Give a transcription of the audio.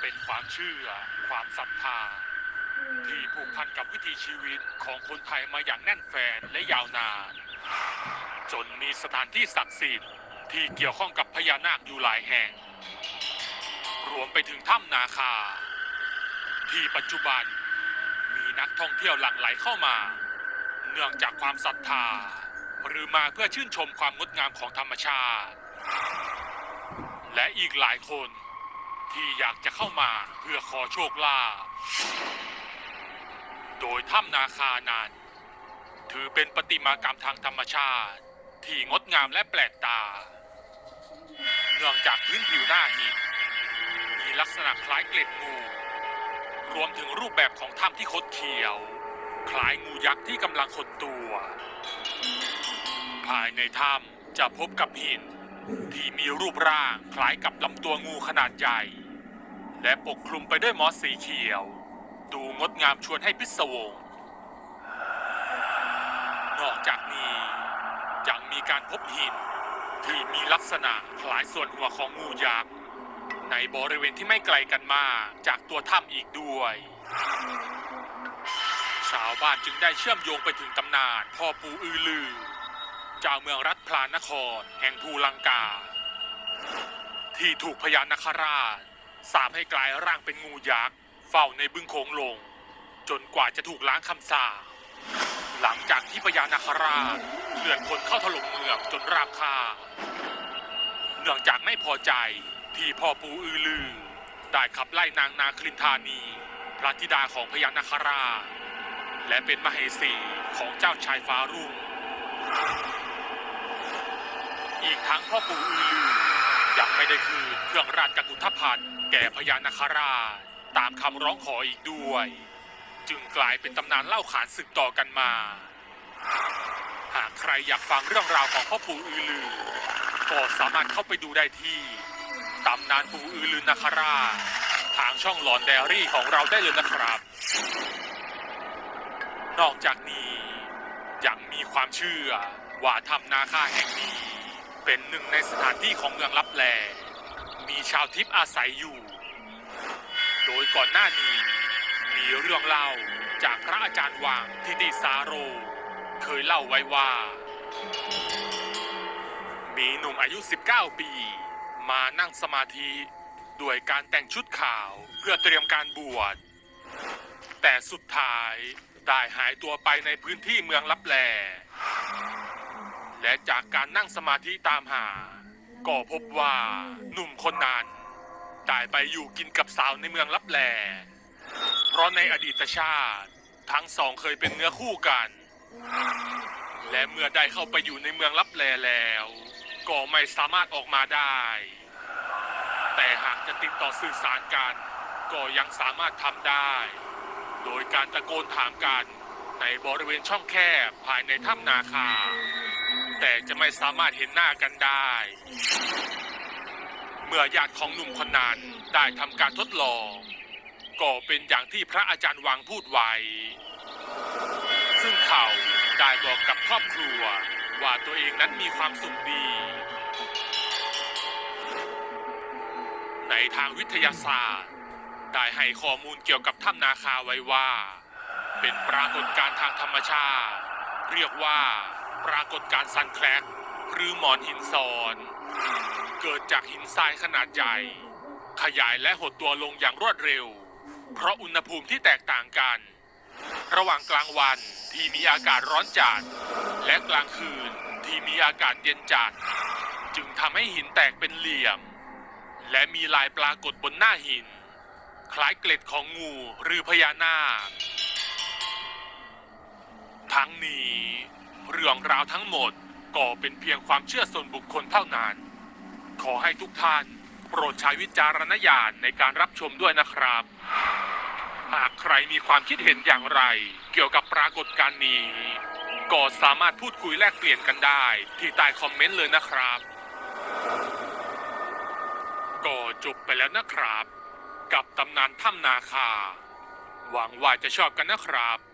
เป็นความเชื่อ ความศรัทธา ที่ผูกพันกับวิถีชีวิตของคนไทยมาอย่างแน่นแฟนและยาวนาน จนมีสถานที่ศักดิ์สิทธิ์ที่เกี่ยวข้องกับพญานาคอยู่หลายแห่ง รวมไปถึงถ้ำนาคา ที่ปัจจุบันมีนักท่องเที่ยวหลั่งไหลเข้ามา เนื่องจากความศรัทธา หรือมาเพื่อชื่นชมความงดงามของธรรมชาติ และอีกหลายคน ที่อยากจะเข้ามาเพื่อขอโชคลาภ โดยถ้ำนาคานั้น ถือเป็นประติมากรรมทางธรรมชาติ ที่งดงามและแปลกตา เนื่องจากพื้นผิวหน้าหิน มีลักษณะคล้ายเกล็ดงู รวมถึงรูปแบบของถ้ำที่คดเคี้ยว คล้ายงูยักษ์ที่กำลังขดตัว ภายในถ้ำจะพบกับหินที่มีรูปร่างคล้ายกับลำตัวงูขนาดใหญ่ และปกคลุมไปด้วยมอสสีเขียว ดูงดงามชวนให้พิศวง นอกจากนี้ยังมีการพบหินที่มีลักษณะคล้ายส่วนหัวของงูยักษ์ในบริเวณที่ไม่ไกลกันมากจากตัวถ้ำอีกด้วย ชาวบ้านจึงได้เชื่อมโยงไปถึงตำนานพ่อปู่อือลือ เจ้าเมืองรัฐพลานครแห่งภูลังกา ที่ถูกพญานาคราช สาปให้กลายร่างเป็นงูยักษ์เฝ้าในบึงโขงลง จนกว่าจะถูกล้างคำสาปหลังจากที่พญานาคราชเลื่อนพลเข้าถล่มเมืองจนราบคาเนื่องจากไม่พอใจที่พ่อปู่อือลือ ได้ขับไล่นางนาคลินทานี พระธิดาของพญานาคราชและเป็นมเหสีของเจ้าชายฟ้ารุ่ง อีกทั้งพ่อปู่อือลือยังไม่ได้คืนเครื่องราชกุฏภัณฑ์ แก่พญานาคราชตามคำร้องขออีกด้วย จึงกลายเป็นตำนานเล่าขานสืบต่อกันมา หากใครอยากฟังเรื่องราวของพ่อปู่อือลือ ก็สามารถเข้าไปดูได้ที่ตำนานปู่อือลือนาคราชทางช่องหลอนไดอารี่ของเราได้เลยนะครับ นอกจากนี้ยังมีความเชื่อว่าถ้ำนาคาแห่งนี้ เป็นหนึ่งในสถานที่ของเมืองลับแล มีชาวทิพย์อาศัยอยู่ โดยก่อนหน้านี้ มีเรื่องเล่าจากพระอาจารย์วางทิติสาโร เคยเล่าไว้ว่า มีหนุ่มอายุ 19 ปี มานั่งสมาธิด้วยการแต่งชุดขาวเพื่อเตรียมการบวช แต่สุดท้ายได้หายตัวไปในพื้นที่เมืองลับแล และจากการนั่งสมาธิตามหา ก็พบว่าหนุ่มคนนั้นได้ไปอยู่กินกับสาวในเมืองลับแล เพราะในอดีตชาติ ทั้งสองเคยเป็นเนื้อคู่กัน และเมื่อได้เข้าไปอยู่ในเมืองลับแลแล้ว ก็ไม่สามารถออกมาได้ แต่หากจะติดต่อสื่อสารกัน ก็ยังสามารถทำได้ โดยการตะโกนถามกันในบริเวณช่องแคบภายในถ้ำนาคา แต่จะไม่สามารถเห็นหน้ากันได้ เมื่อญาติของหนุ่มคนนั้นได้ทำการทดลอง ก็เป็นอย่างที่พระอาจารย์วังพูดไว้ ซึ่งเขาได้บอกกับครอบครัวว่าตัวเองนั้นมีความสุขดี ในทางวิทยาศาสตร์ ได้ให้ข้อมูลเกี่ยวกับถ้ำนาคาไว้ว่า เป็นปรากฏการณ์ทางธรรมชาติ เรียกว่า ปรากฏการณ์ซันแคลกหรือหมอนหินซ้อน เกิดจากหินทรายขนาดใหญ่ ขยายและหดตัวลงอย่างรวดเร็ว เพราะอุณหภูมิที่แตกต่างกัน ระหว่างกลางวันที่มีอากาศร้อนจัด และกลางคืนที่มีอากาศเย็นจัด จึงทำให้หินแตกเป็นเหลี่ยม และมีลายปรากฏบนหน้าหิน คล้ายเกล็ดของงูหรือพญานาค ทั้งนี้ เรื่องราวทั้งหมดก็เป็นเพียงความเชื่อส่วนบุคคลเท่านั้น ขอให้ทุกท่านโปรดใช้วิจารณญาณในการรับชมด้วยนะครับ หากใครมีความคิดเห็นอย่างไร เกี่ยวกับปรากฏการณ์นี้ ก็สามารถพูดคุยแลกเปลี่ยนกันได้ ที่ใต้คอมเมนต์เลยนะครับ ก็จบไปแล้วนะครับ กับตำนานถ้ำนาคา หวังว่าจะชอบกันนะครับ